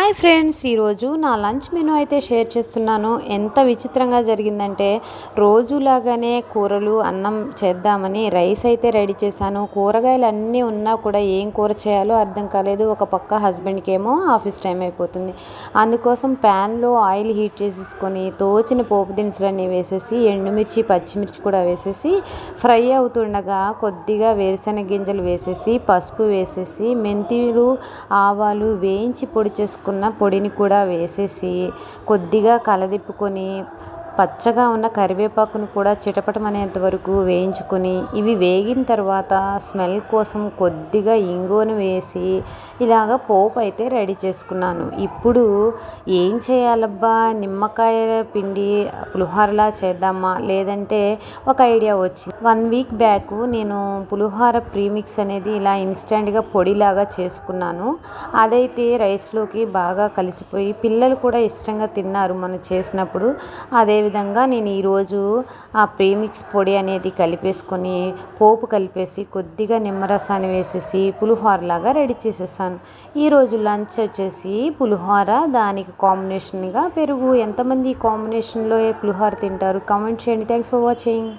Hi friends ఈరోజు నా lunch menu అయితే షేర్ చేస్తున్నాను. ఎంత విచిత్రంగా జరిగిందంటే రోజులాగానే కూరలు అన్నం చేద్దామని రైస్ అయితే రెడీ చేశాను. కూరగాయలు అన్నీ ఉన్నా కూడా ఏం కూర చేయాలో అర్థం కాలేదు. ఒక పక్క హస్బెండ్కి ఏమో ఆఫీస్ టైం అయిపోతుంది. అందుకోసం ప్యాన్లో ఆయిల్ హీట్ చేసేసుకొని తోచిన పోపు దినుసులన్నీ వేసేసి ఎండుమిర్చి పచ్చిమిర్చి కూడా వేసేసి ఫ్రై అవుతుండగా కొద్దిగా వేరుశెనగ గింజలు వేసేసి పసుపు వేసేసి మెంతిలు ఆవాలు వేయించి పొడి చేసుకొని చేసుకున్న పొడిని కూడా వేసేసి కొద్దిగా కలదిప్పుకొని పచ్చగా ఉన్న కరివేపాకును కూడా చిటపటమనేంత వరకు వేయించుకొని ఇవి వేగిన తర్వాత స్మెల్ కోసం కొద్దిగా ఇంగువను వేసి ఇలాగ పోపు అయితే రెడీ చేసుకున్నాను. ఇప్పుడు ఏం చేయాలబ్బా? నిమ్మకాయ పిండి పులిహోరలా చేద్దామా? లేదంటే ఒక ఐడియా వచ్చింది. వన్ వీక్ బ్యాక్ నేను పులిహోర ప్రీమిక్స్ అనేది ఇలా ఇన్స్టెంట్గా పొడిలాగా చేసుకున్నాను. అదైతే రైస్లోకి బాగా కలిసిపోయి పిల్లలు కూడా ఇష్టంగా తిన్నారు మనం చేసినప్పుడు. అదే విధంగా నేను ఈరోజు ఆ ప్రీమిక్స్ పొడి అనేది కలిపేసుకొని పోపు కలిపేసి కొద్దిగా నిమ్మరసాన్ని వేసేసి పులిహోరలాగా రెడీ చేసేసాను. ఈరోజు లంచ్ వచ్చేసి పులిహోర దానికి కాంబినేషన్గా పెరుగు. ఎంతమంది కాంబినేషన్లో పులిహోర తింటారు? కామెంట్ చేయండి. Thanks for watching